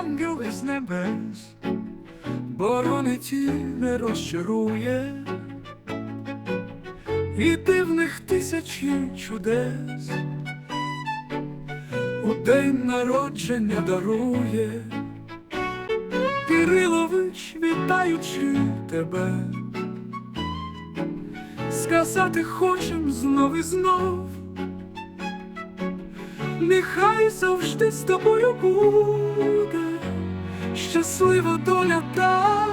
ангел із небес, боронить і не розчарує, і дивних тисячі чудес. У день народження дарує. Кирилович, вітаючи тебе, сказати хочем знов і знов, нехай завжди з тобою буде. Щаслива доля та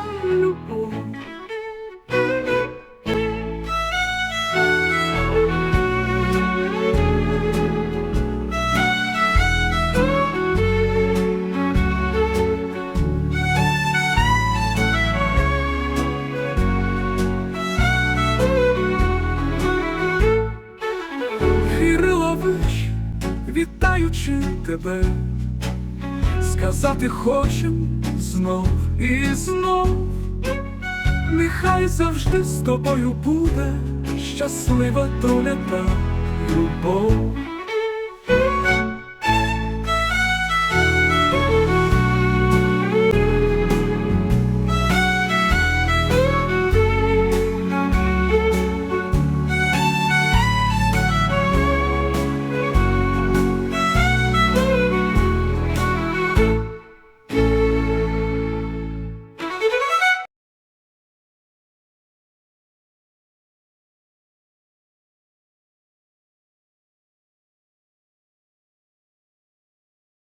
вітаючи тебе, сказати хочем знов і знов, нехай завжди з тобою буде щаслива доля та любов.